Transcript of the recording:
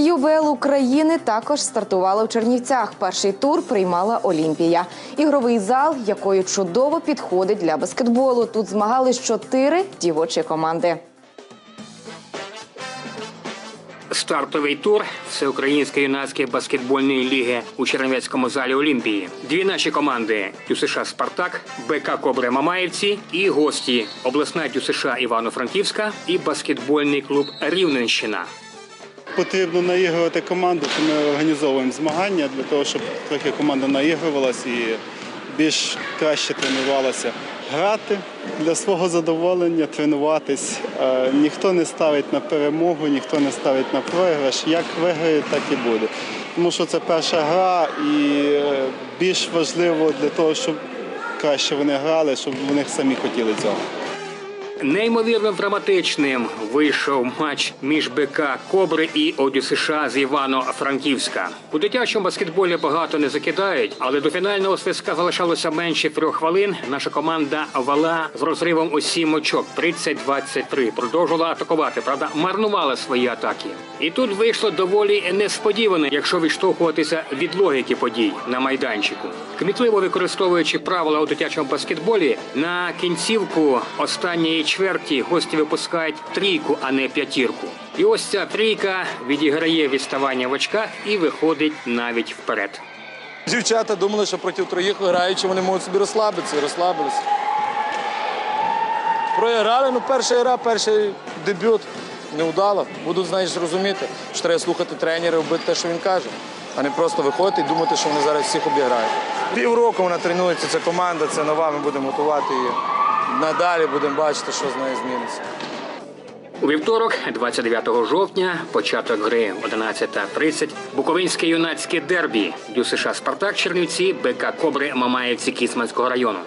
ЮВЛ України також стартувала в Чернівцях. Перший тур приймала Олімпія. Ігровий зал, якою чудово підходить для баскетболу. Тут змагались чотири дівочі команди. Стартовий тур Всеукраїнської юнацької баскетбольної ліги у Чернівецькому залі Олімпії. Дві наші команди ЮСШ Спартак, БК Кобри Мамаївці і гості обласна ДЮСШ Івано-Франківська і баскетбольний клуб Рівненщина. Потрібно наігрувати команду, то ми організовуємо змагання для того, щоб трохи команда наігрувалась і більш краще тренувалася. Грати для свого задоволення, тренуватись. Е, Ніхто не ставить на перемогу, ніхто не ставить на програш. Як виграє, так і буде. Тому що це перша гра, і е, більш важливо для того, щоб краще вони грали, щоб вони самі хотіли цього. Неймовірно драматичним вийшов матч між БК Кобри і ОДЮ США з Івано-Франківська. У дитячому баскетболі багато не закидають, але до фінального свистка залишалося менше трьох хвилин. Наша команда вела з розривом у сім очок 30-23. Продовжувала атакувати, правда, марнувала свої атаки. І тут вийшло доволі несподівано, якщо відштовхуватися від логіки подій на майданчику. Кмітливо використовуючи правила у дитячому баскетболі, на кінцівку останньої чверті гості випускають трійку, а не п'ятірку. І ось ця трійка відіграє відставання в очках і виходить навіть вперед. Дівчата думали, що проти троїх граючи, вони можуть собі розслабитися і розслабилися. Проіграли, ну перша гра, перший дебют. Невдало. Будуть, знаєш, розуміти, що треба слухати тренера, робити те, що він каже, а не просто виходити і думати, що вони зараз всіх обіграють. Півроку вона тренується, ця команда, це нова, ми будемо готувати її. Надалі будемо бачити, що з нею зміниться. У вівторок, 29 жовтня, початок гри 11.30, Буковинське юнацьке дербі ДЮСШ Спартак Чернівці, БК Кобри Мамаївці Кіцманського району.